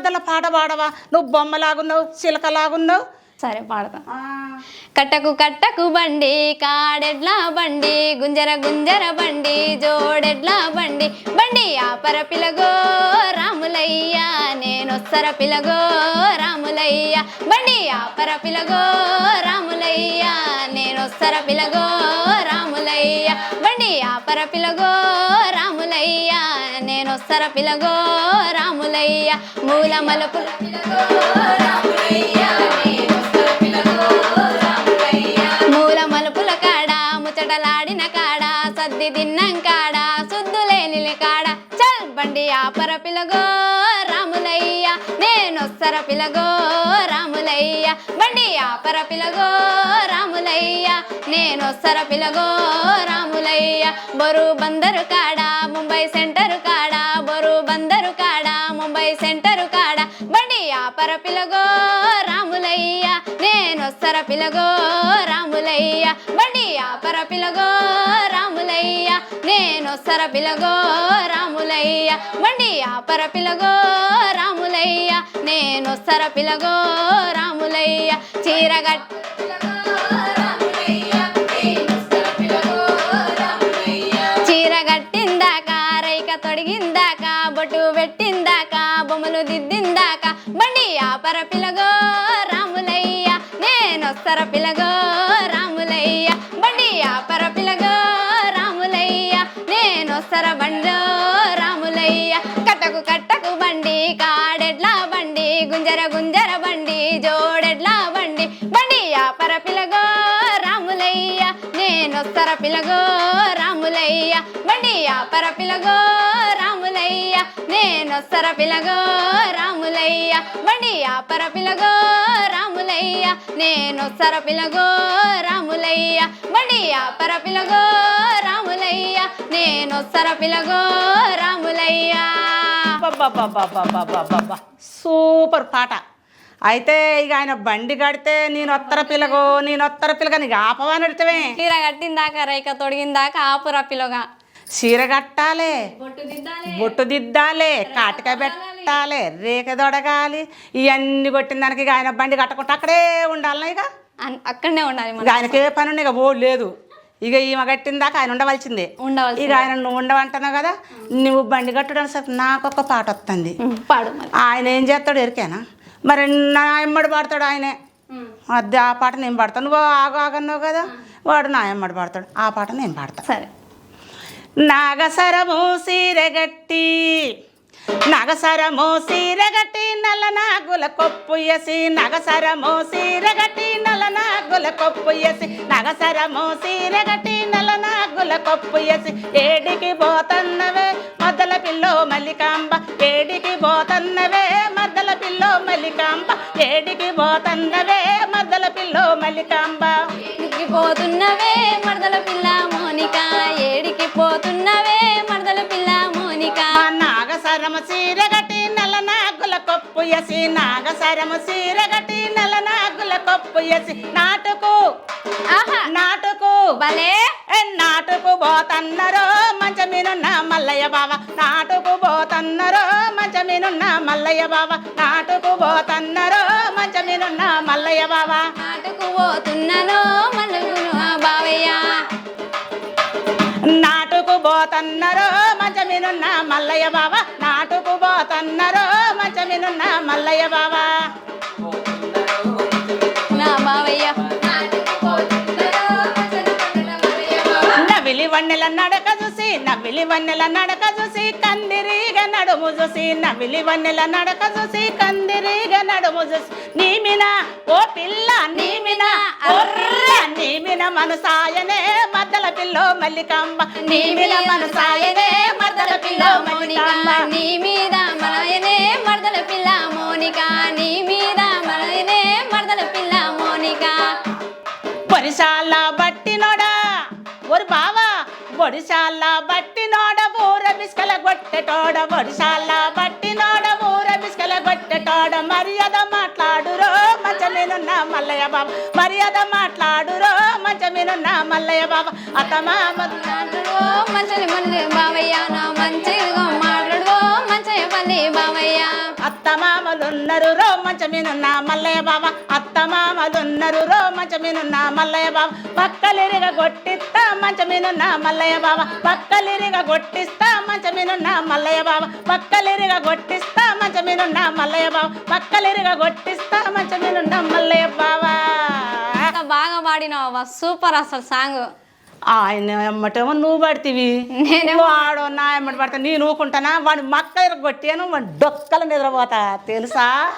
అబద్ధాల పాట పాడవా? నువ్వు బొమ్మలాగున్నావు చిలకలాగున్నావు. సరే పాడతా కట్టకు కట్టకు బండి కాడెడ్లా బండి గుంజర గుంజర బండి జోడెడ్లా బండి. బండి యాపర పిలగో రాములయ్య నేనొత్తర పిలగో రాములయ్య. బండి ఆపర పిలగో రాములయ్య నేనొత్తర పిలగో రాములయ్య. బండి యాపర పిలగో రాములయ్య వస్తారా పిలగో రాములయ్య మూల మలుపుల మూల మలుపుల కాడ ముచ్చటలాడిన కాడ సద్ది తిన్నం కాడ సుద్దులేని కాడ. చల్ బండి ఆపర పిలగో రాములయ్య నేనొస్తర పిలగో రాములయ్య. బండి ఆపర పిలగో రాములయ్య నేనొస్తర పిలగో రాములయ్య. బరు బందరు కాడ ముంబై సెంటర్ కాడ పిలగో రాములయ్య నేనొస్తర పిలగో రాములయ్య బండి ఆపర పిలగో రాములయ్య నేనొస్తర పిలగో రాములయ్య బండి ఆపర పిలగో రాములయ్య నేనొస్తర పిలగో రాములయ్య చీరగట్ చీరగట్టిందాక రైక తొడిగిందాక బొట్టు పెట్టి పర పిలగో రాములయ్య నేనొస్తర పిలగో రాములయ్య బండి ఆపర పిలగో రాములయ్య నేనొస్తర బండో రాములయ్య. కట్టకు కట్టకు బండి కాడెడ్ల బండి గుంజర గుంజర బండి జోడెడ్ల బండి బండి ఆపర పిలగో రాములయ్య నేనొస్తర పిలగో రాములయ్య బండి ఆపర పిలగో రాములయ్య నేను సరపిలగో రాములయ్య బండియా పరపిలగో రాములయ్య నేను సరపిలగో రాములయ్య బండియా పరపిలగో రాములయ్య నేను సరపిలగో రాములయ్య. సూపర్ పాట. అయితే ఇక ఆయన బండి కడితే నేను ఒత్తర పిలగో నేను ఒత్తర పిలగ నీకు ఆపవా నడితేవే చీర కట్టిందాక రేఖ తొడిగిందాక ఆపురా పిలగా. చీర కట్టాలి బొట్టు దిద్దాలి. కాటిక పెట్టాలి రేఖ దొడగాలి ఇవన్నీ కొట్టిన దానికి ఆయన బండి కట్టకుండా అక్కడే ఉండాలి ఇక? అక్కడనే ఉండాలి ఆయనకి ఏ పని ఇక ఓ లేదు. ఇక ఈమె కట్టిన దాకా ఆయన ఉండవలసిందే. ఉండవలసిందే. ఇక ఆయన నువ్వు ఉండవంటున్నావు కదా నువ్వు బండి కట్టడానికి సార్ నాకు ఒక పాట వస్తుంది. పాడు ఆయన ఏం చేస్తాడు ఎరికేనా? మరి నా ఎమ్మడి పాడతాడు ఆయనే. అదే ఆ పాట నేను పాడతాను నువ్వు ఆగు ఆగన్నావు కదా వాడు నా ఎమ్మడి పాడతాడు. ఆ పాట నేను పాడతాను సరే. నాగసరము సీరగట్టి నగసరము సీరగట్టి నల్ల నాగుల కొప్పు ఎసి నగసరము సీరగట్టి నల్ల నాగుల కొప్పు ఎసి నగసరము సీరగట్టి నల్ల నాగుల కొప్పు ఎసి. ఏడికి పోతన్నవే మద్దల పిల్లో మల్లికాంబ ఏడికి పోతన్నవే మద్దల పిల్లో మల్లికాంబ ఏడికి పోతన్నవే మద్దల పిల్లో మల్లికాంబ. పోతున్నవే నాగసరము సీరగటి నల్ల నాగుల కొప్పు ఎసి నాగసరము సీరగటి నల్ల నాగుల కొప్పు ఎసి. నాటుకు నాటుకు భలే. నాటుకు పోతన్నరో మంచమీనున్న మల్లయ్య బావ. నాటుకు పోతన్నరో మంచమీనున్న మల్లయ్య బావ. నాటుకు పోతన్నరో మంచమీనున్న మల్లయ్య బావ. నాటుకు పోతున్నాను మనుగును బావయ్య. నాటుకు పోతన్నరో మంచమీనున్న మల్లయ్య బావ నాటుకు పోతన్నరో మంచమీనున్న మల్లయ్య బావ. నా బావయ్య నవిలి వన్నెల నడక చూసి నవిలి వన్నెల నడక చూసి కందిరీగ నడుము చూసి నవిలి వన్నెల నడక చూసి కందిరీగ నడుము చూసి పిల్ల నీమిన ఓ పిల్ల నీమిన మనసాయనే మద్దల పిల్లో మల్లికాంబ. నీమిన మనసాయనే మద్దల పిల్లో మోనిక మల్లికాంబ. నీ మీద మనయనే మరదల పిల్ల మోనిక. నీ మీద మనయనే మరదల పిల్ల మోనిక. బొరిశాల బట్టినోడా ఒరి బావా బొరిశాల బట్టినోడ ఊర బిస్కల గొట్టెటోడ. బొరిశాల బట్టినోడ ఊర బిస్కల గొట్టెటోడ. మర్యాద మాట్లాడురో మంచమీనున్న మల్లయ్య బాబా. మర్యాద మాట్లాడురో మంచమీనున్న మల్లయ్య బాబా అతమా మాట్లాడు మంచి మన బావయ్య నా మంచిగా మాట్లాడు మంచి పల్లి బావయ్య. అత్త అత్తమామలున్నారు రో మంచమీనున్న మల్లయ్య బావ. అత్తమామలున్నారు రో మంచమీనున్న మల్లయ్య బావ. పక్కలిరిగ కొట్టిస్తా మంచమీనున్న మల్లయ్య బావ. పక్కలిరిగ కొట్టిస్తా మంచమీనున్న మల్లయ్య బావ. పక్కలిరిగ కొట్టిస్తా మంచమీనున్న మల్లయ్య బావ. పక్కలిరిగ కొట్టిస్తా మంచమీనున్న మల్లయ్య బావా. పాడినావు సూపర్ అసలు సాంగ్. ఆయన ఎమ్మటేమో నువ్వు పడితివి. నేనేమో వాడు నా ఎమ్మటి పడతా నేను ఊకుంటానా? వాడు మక్క కొట్టాను వాడు డొక్కల నిద్రపోతా. తెలుసా?